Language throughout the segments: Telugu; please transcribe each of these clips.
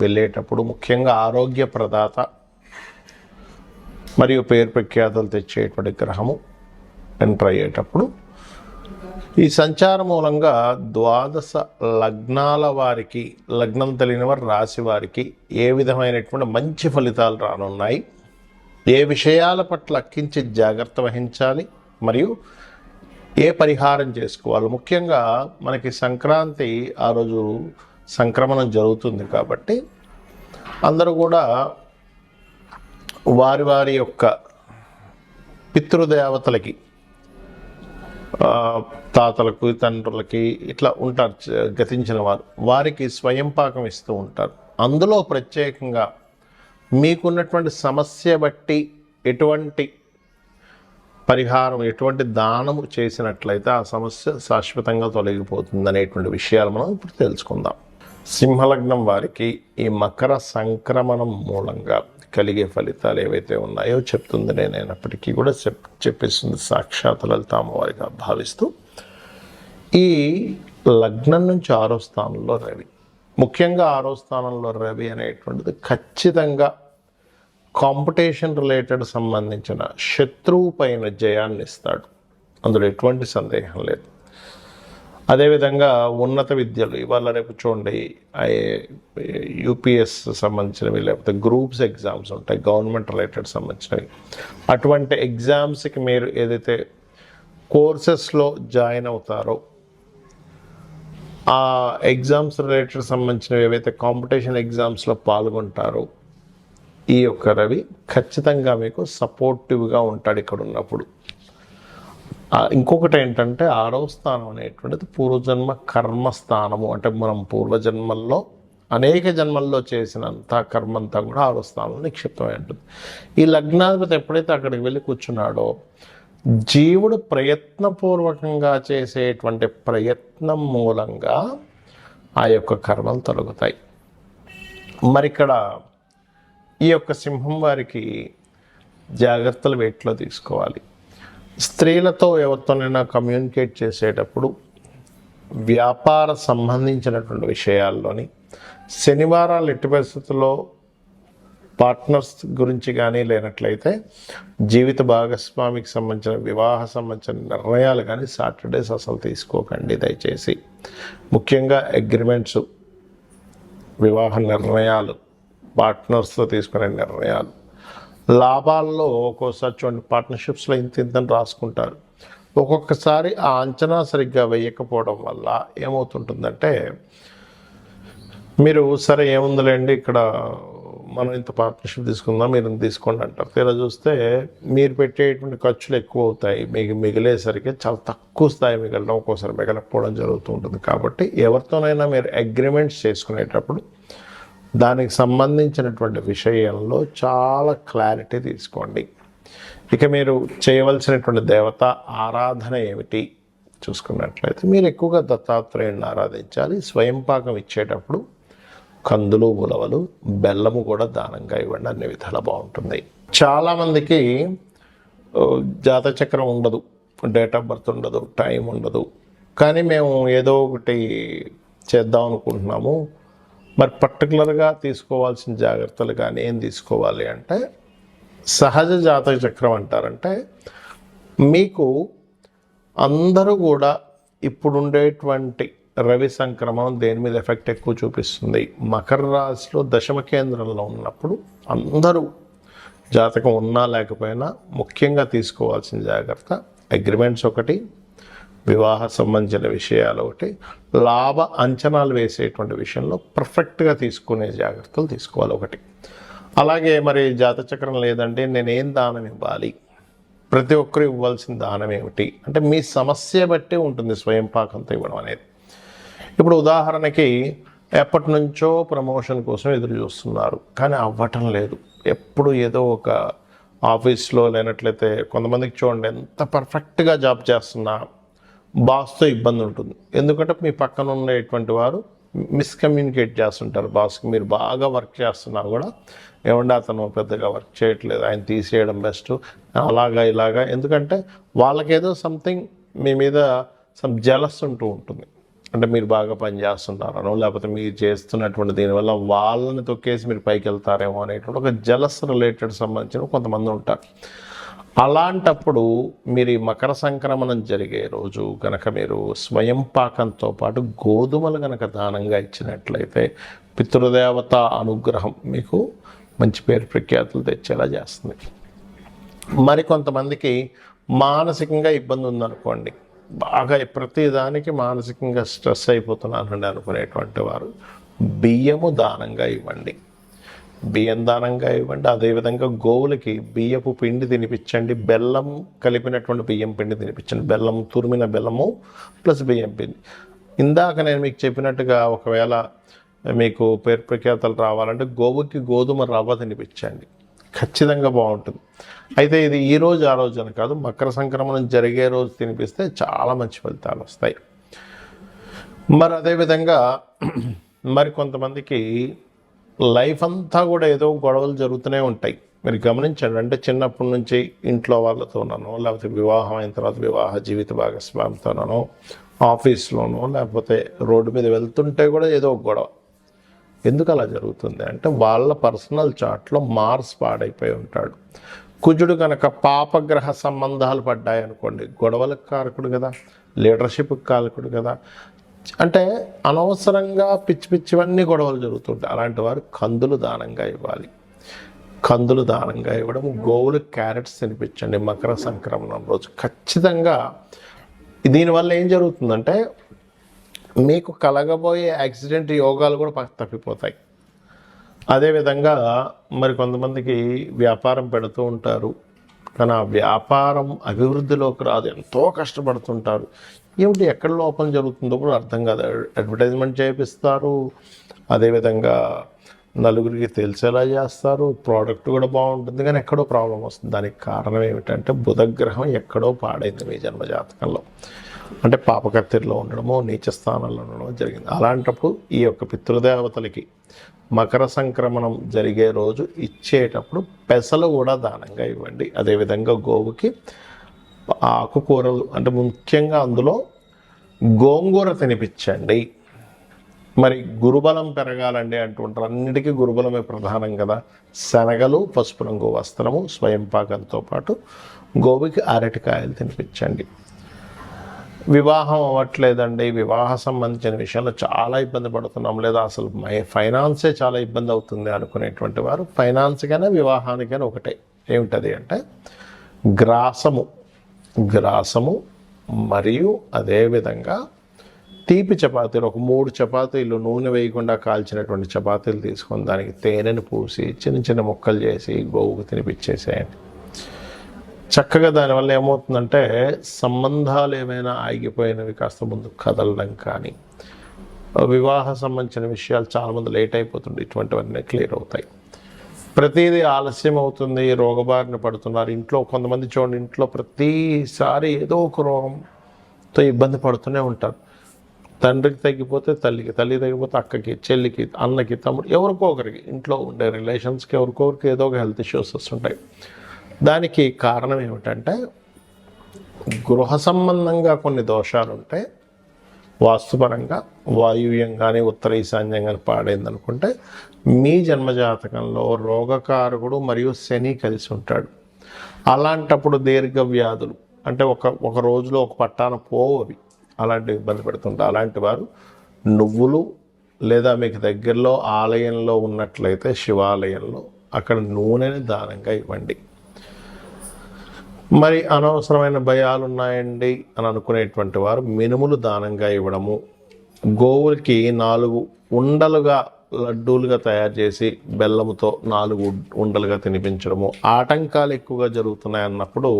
వెళ్ళేటప్పుడు ముఖ్యంగా ఆరోగ్య ప్రదాత మరియు పేరు ప్రఖ్యాతలు తెచ్చేటువంటి గ్రహము ఎంటర్ అయ్యేటప్పుడు ఈ సంచార మూలంగా ద్వాదశ లగ్నాల వారికి లగ్నం తెలియని వారు రాశి వారికి ఏ విధమైనటువంటి మంచి ఫలితాలు రానున్నాయి ఏ విషయాల పట్ల అక్కించి జాగ్రత్త వహించాలి మరియు ఏ పరిహారం చేసుకోవాలి. ముఖ్యంగా మనకి సంక్రాంతి ఆ రోజు సంక్రమణం జరుగుతుంది కాబట్టి అందరూ కూడా వారి వారి యొక్క పితృదేవతలకి తాతలకు తండ్రులకి ఇట్లా ఉంటారు గతించిన వారు. వారికి స్వయం పాకం ఇస్తూ ఉంటారు. అందులో ప్రత్యేకంగా మీకున్నటువంటి సమస్య బట్టి ఎటువంటి పరిహారం ఎటువంటి దానము చేసినట్లయితే ఆ సమస్య శాశ్వతంగా తొలగిపోతుంది అనేటువంటి విషయాలు మనం ఇప్పుడు తెలుసుకుందాం. సింహలగ్నం వారికి ఈ మకర సంక్రమణం మూలంగా కలిగే ఫలితాలు ఏవైతే ఉన్నాయో చెప్తుంది నేను కూడా చెప్ చెప్పేస్తుంది సాక్షాత్ లలిత భావిస్తూ. ఈ లగ్నం నుంచి ఆరో స్థానంలో రవి. ముఖ్యంగా ఆరో స్థానంలో రవి అనేటువంటిది ఖచ్చితంగా కాంపిటీషన్ రిలేటెడ్ సంబంధించిన శత్రువు పైన జయాన్ని ఇస్తాడు అందులో ఎటువంటి సందేహం లేదు. అదేవిధంగా ఉన్నత విద్యలు ఇవాళ రేపు చూడండి యూపీఎస్ సంబంధించినవి లేకపోతే గ్రూప్స్ ఎగ్జామ్స్ ఉంటాయి గవర్నమెంట్ రిలేటెడ్ సంబంధించినవి. అటువంటి ఎగ్జామ్స్కి మీరు ఏదైతే కోర్సెస్లో జాయిన్ అవుతారో ఆ ఎగ్జామ్స్ రిలేటెడ్ సంబంధించినవి ఏవైతే కాంపిటీషన్ ఎగ్జామ్స్లో పాల్గొంటారో ఈ యొక్క రవి ఖచ్చితంగా మీకు సపోర్టివ్గా ఉంటాడు ఇక్కడ ఉన్నప్పుడు ఇంకొకటి ఏంటంటే ఆరవ స్థానం అనేటువంటిది పూర్వజన్మ కర్మస్థానము. అంటే మనం పూర్వజన్మల్లో అనేక జన్మల్లో చేసినంత కర్మ అంతా కూడా ఆరో స్థానంలో నిక్షిప్తమై ఉంటుంది. ఈ లగ్నాధిపతి ఎప్పుడైతే అక్కడికి వెళ్ళి కూర్చున్నాడో జీవుడు ప్రయత్నపూర్వకంగా చేసేటువంటి ప్రయత్నం మూలంగా ఆ యొక్క కర్మలు తొలగుతాయి. మరి ఇక్కడ ఈ యొక్క సింహం వారికి జాగ్రత్తలు వేట్లో తీసుకోవాలి. స్త్రీలతో ఎవరితోనైనా కమ్యూనికేట్ చేసేటప్పుడు వ్యాపార సంబంధించినటువంటి విషయాల్లోని శనివారాలు ఎట్టి పరిస్థితుల్లో పార్ట్నర్స్ గురించి కానీ లేనట్లయితే జీవిత భాగస్వామికి సంబంధించిన వివాహ సంబంధించిన నిర్ణయాలు కానీ సాటర్డేస్ అసలు తీసుకోకండి దయచేసి. ముఖ్యంగా అగ్రిమెంట్స్ వివాహ నిర్ణయాలు పార్ట్నర్స్తో తీసుకునే నిర్ణయాలు. లాభాల్లో ఒక్కోసారి చూడండి పార్ట్నర్షిప్స్లో ఇంత ఇంతని రాసుకుంటారు. ఒక్కొక్కసారి ఆ అంచనా సరిగ్గా వేయకపోవడం వల్ల ఏమవుతుంటుందంటే మీరు సరే ఏముందిలేండి ఇక్కడ మనం ఇంత పార్ట్నర్షిప్ తీసుకుందాం మీరు తీసుకోండి అంటారు. తీరా చూస్తే మీరు పెట్టేటువంటి ఖర్చులు ఎక్కువ అవుతాయి మీకు మిగిలేసరికి చాలా తక్కువ స్థాయి మిగలడం ఒక్కోసారి మిగలకపోవడం జరుగుతూ ఉంటుంది. కాబట్టి ఎవరితోనైనా మీరు అగ్రిమెంట్స్ చేసుకునేటప్పుడు దానికి సంబంధించినటువంటి విషయంలో చాలా క్లారిటీ తీసుకోండి. ఇక మీరు చేయవలసినటువంటి దేవత ఆరాధన ఏమిటి? చూసుకున్నట్లయితే మీరు ఎక్కువగా దత్తాత్రేయుని ఆరాధించాలి. స్వయం పాకం ఇచ్చేటప్పుడు కందులు ఉలవలు బెల్లము కూడా దానంగా ఇవ్వండి. అన్ని విధాలు బాగుంటుంది. చాలామందికి జాతచక్రం ఉండదు. డేట్ ఆఫ్ బర్త్ ఉండదు. టైం ఉండదు. కానీ మేము ఏదో ఒకటి చేద్దాం అనుకుంటున్నాము. మరి పర్టికులర్గా తీసుకోవాల్సిన జాగ్రత్తలు కానీ ఏం తీసుకోవాలి అంటే సహజ జాతక చక్రం అంటారంటే మీకు అందరూ కూడా ఇప్పుడుండేటువంటి రవి సంక్రమణం దేని మీద ఎఫెక్ట్ ఎక్కువ చూపిస్తుంది? మకర రాశిలో దశమ కేంద్రంలో ఉన్నప్పుడు అందరూ జాతకం ఉన్నా లేకపోయినా ముఖ్యంగా తీసుకోవాల్సిన జాగ్రత్త అగ్రిమెంట్స్ ఒకటి వివాహ సంబంధించిన విషయాలు ఒకటి లాభ అంచనాలు వేసేటువంటి విషయంలో పర్ఫెక్ట్గా తీసుకునే జాగ్రత్తలు తీసుకోవాలి ఒకటి. అలాగే మరి జాతచక్రం లేదంటే నేనేం దానం ఇవ్వాలి? ప్రతి ఒక్కరు ఇవ్వాల్సిన దానం ఏమిటి? అంటే మీ సమస్య బట్టి ఉంటుంది స్వయం పాకంతో ఇవ్వడం అనేది. ఇప్పుడు ఉదాహరణకి ఎప్పటి నుంచో ప్రమోషన్ కోసం ఎదురు చూస్తున్నారు కానీ అవ్వటం లేదు. ఎప్పుడు ఏదో ఒక ఆఫీస్లో లేనట్లయితే కొంతమందికి చూడండి ఎంత పర్ఫెక్ట్గా జాబ్ చేస్తున్నా బాస్తో ఇబ్బంది ఉంటుంది. ఎందుకంటే మీ పక్కన ఉండేటువంటి వారు మిస్కమ్యూనికేట్ చేస్తుంటారు. బాస్కి మీరు బాగా వర్క్ చేస్తున్నా కూడా ఏమంటే అతను పెద్దగా వర్క్ చేయట్లేదు ఆయన తీసేయడం బెస్ట్ అలాగా ఇలాగా. ఎందుకంటే వాళ్ళకేదో సంథింగ్ మీ మీద సమ్ జలస్ ఉంటూ ఉంటుంది. అంటే మీరు బాగా పని చేస్తున్నారనో లేకపోతే మీరు చేస్తున్నటువంటి దీనివల్ల వాళ్ళని తొక్కేసి మీరు పైకి వెళ్తారేమో అనేటువంటి ఒక జలస్ రిలేటెడ్ సంబంధించిన కొంతమంది ఉంటారు. అలాంటప్పుడు మీరు ఈ మకర సంక్రమణం జరిగే రోజు కనుక మీరు స్వయం పాకంతో పాటు గోధుమలు కనుక దానంగా ఇచ్చినట్లయితే పితృదేవత అనుగ్రహం మీకు మంచి పేరు ప్రఖ్యాతులు తెచ్చేలా చేస్తుంది. మరి కొంతమందికి మానసికంగా ఇబ్బంది ఉందనుకోండి. బాగా ప్రతిదానికి మానసికంగా స్ట్రెస్ అయిపోతున్నానండి అనుకునేటువంటి వారు బియ్యము దానంగా ఇవ్వండి. బియ్యం దానంగా ఇవ్వండి. అదేవిధంగా గోవులకి బియ్యపు పిండి తినిపించండి. బెల్లం కలిపినటువంటి బియ్యం పిండి తినిపించండి. బెల్లం తురిమిన బెల్లము ప్లస్ బియ్యం పిండి. ఇందాక నేను మీకు చెప్పినట్టుగా ఒకవేళ మీకు పేరు ప్రఖ్యాతలు రావాలంటే గోవుకి గోధుమ రవ్వ తినిపించండి. ఖచ్చితంగా బాగుంటుంది. అయితే ఇది ఈ రోజు ఆ రోజు అని కాదు మకర సంక్రమణం జరిగే రోజు తినిపిస్తే చాలా మంచి ఫలితాలు వస్తాయి. మరి అదేవిధంగా మరి కొంతమందికి లైఫ్ అంతా కూడా ఏదో గొడవలు జరుగుతూనే ఉంటాయి. మీరు గమనించండి అంటే చిన్నప్పటి నుంచి ఇంట్లో వాళ్ళతోనో లేకపోతే వివాహం అయిన తర్వాత వివాహ జీవిత భాగస్వామితోనో ఆఫీస్లోనో లేకపోతే రోడ్డు మీద వెళ్తుంటే కూడా ఏదో గొడవ. ఎందుకు అలా జరుగుతుంది అంటే వాళ్ళ పర్సనల్ చాట్లో మార్స్ పాడైపోయి ఉంటాడు. కుజుడు కనుక పాపగ్రహ సంబంధాలు పడ్డాయనుకోండి గొడవలకు కారకుడు కదా లీడర్షిప్కి కారకుడు కదా అంటే అనవసరంగా పిచ్చి పిచ్చివన్నీ గొడవలు జరుగుతుంటాయి. అలాంటి వారు కందులు దానంగా ఇవ్వాలి. కందులు దానంగా ఇవ్వడం గోవులు క్యారెట్స్ తినిపించండి మకర సంక్రమణం రోజు. ఖచ్చితంగా దీనివల్ల ఏం జరుగుతుందంటే మీకు కలగబోయే యాక్సిడెంట్ యోగాలు కూడా పక్క తప్పిపోతాయి. అదేవిధంగా మరి కొంతమందికి వ్యాపారం పెడుతూ ఉంటారు. కానీ ఆ వ్యాపారం అభివృద్ధిలోకి రాదు. ఎంతో కష్టపడుతుంటారు. ఏమిటి ఎక్కడ లోపం జరుగుతుందో కూడా అర్థం కాదు. అడ్వర్టైజ్మెంట్ చేపిస్తారు. అదేవిధంగా నలుగురికి తెలిసేలా చేస్తారు. ప్రోడక్ట్ కూడా బాగుంటుంది కానీ ఎక్కడో ప్రాబ్లం వస్తుంది. దానికి కారణం ఏమిటంటే బుధగ్రహం ఎక్కడో పాడైంది మీ జన్మజాతకంలో. అంటే పాపకత్తిరిలో ఉండడమో నీచ స్థానంలో ఉండడమో జరిగింది. అలాంటప్పుడు ఈ యొక్క పితృదేవతలకి మకర సంక్రమణం జరిగే రోజు ఇచ్చేటప్పుడు పెసలు కూడా దానంగా ఇవ్వండి. అదేవిధంగా గోవుకి ఆకుకూరలు అంటే ముఖ్యంగా అందులో గోంగూర తినిపించండి. మరి గురుబలం పెరగాలండి అంటుంటారు. అన్నిటికీ గురుబలమే ప్రధానం కదా. శనగలు పసుపు రంగు వస్త్రము స్వయం పాకంతో పాటు గోవికి అరటికాయలు తినిపించండి. వివాహం అవ్వట్లేదండి. వివాహ సంబంధించిన విషయంలో చాలా ఇబ్బంది పడుతున్నాం. లేదా అసలు మై ఫైనాన్సే చాలా ఇబ్బంది అవుతుంది అనుకునేటువంటి వారు ఫైనాన్స్కైనా వివాహానికైనా ఒకటే. ఏమిటది అంటే గ్రాసము. గ్రాసము మరియు అదేవిధంగా తీపి చపాతీలు ఒక మూడు చపాతీలు నూనె వేయకుండా కాల్చినటువంటి చపాతీలు తీసుకొని దానికి తేనెను పూసి చిన్న చిన్న ముక్కలు చేసి గోవుకు తినిపించేసేయండి. చక్కగా దానివల్ల ఏమవుతుందంటే సంబంధాలు ఏమైనా ఆగిపోయినవి కాస్త ముందు కదలడం కానీ వివాహ సంబంధించిన విషయాలు చాలా మంది లేట్ అయిపోతుంది ఇటువంటివన్నీ క్లియర్ అవుతాయి. ప్రతిదీ ఆలస్యం అవుతుంది రోగబారిన పడుతున్నారు. ఇంట్లో కొంతమంది చూడండి ఇంట్లో ప్రతిసారి ఏదో ఒక రోగంతో ఇబ్బంది పడుతూనే ఉంటారు. తండ్రికి తగ్గిపోతే తల్లికి తల్లి తగ్గిపోతే అక్కకి చెల్లికి అన్నకి తమ్ముడు ఎవరికో ఒకరికి ఇంట్లో ఉండే రిలేషన్స్కి ఎవరికో ఒకరికి ఏదో ఒక హెల్త్ ఇష్యూస్ వస్తుంటాయి. దానికి కారణం ఏమిటంటే గృహ సంబంధంగా కొన్ని దోషాలు ఉంటాయి వాస్తుపరంగా వాయువ్యం కానీ ఉత్తర ఈశాన్యం కానీ పాడైంది అనుకుంటే మీ జన్మజాతకంలో రోగకారకుడు మరియు శని కలిసి ఉంటాడు. అలాంటప్పుడు దీర్ఘ వ్యాధులు అంటే ఒక ఒక రోజులో ఒక పట్టాన పోవు అవి. అలాంటి ఇబ్బంది పెడుతుంటారు అలాంటి వారు నువ్వులు లేదా మీకు దగ్గరలో ఆలయంలో ఉన్నట్లయితే శివాలయంలో అక్కడ నూనెని దానంగా ఇవ్వండి. మరి అనవసరమైన భయాలు ఉన్నాయండి అని అనుకునేటువంటి వారు మినుములు దానంగా ఇవ్వడము గోవులకి నాలుగు ఉండలుగా లడ్డూలుగా తయారు చేసి బెల్లముతో నాలుగు ఉండలుగా తినిపించడము. ఆటంకాలు ఎక్కువగా జరుగుతున్నాయి అన్నప్పుడు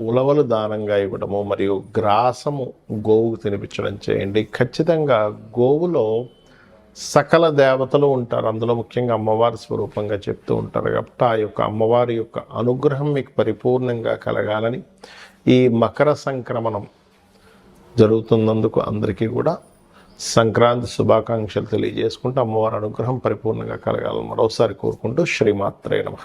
ఉలవలు దానంగా ఇవ్వడము మరియు గ్రాసము గోవుకు తినిపించడం చేయండి. ఖచ్చితంగా గోవులో సకల దేవతలు ఉంటారు. అందులో ముఖ్యంగా అమ్మవారి స్వరూపంగా చెప్తూ ఉంటారు కాబట్టి ఆ యొక్క అమ్మవారి యొక్క అనుగ్రహం మీకు పరిపూర్ణంగా కలగాలని ఈ మకర సంక్రమణం జరుగుతున్నందుకు అందరికీ కూడా సంక్రాంతి శుభాకాంక్షలు తెలియజేసుకుంటూ అమ్మవారి అనుగ్రహం పరిపూర్ణంగా కలగాలని మరోసారి కోరుకుంటూ శ్రీమాత్రే నమః.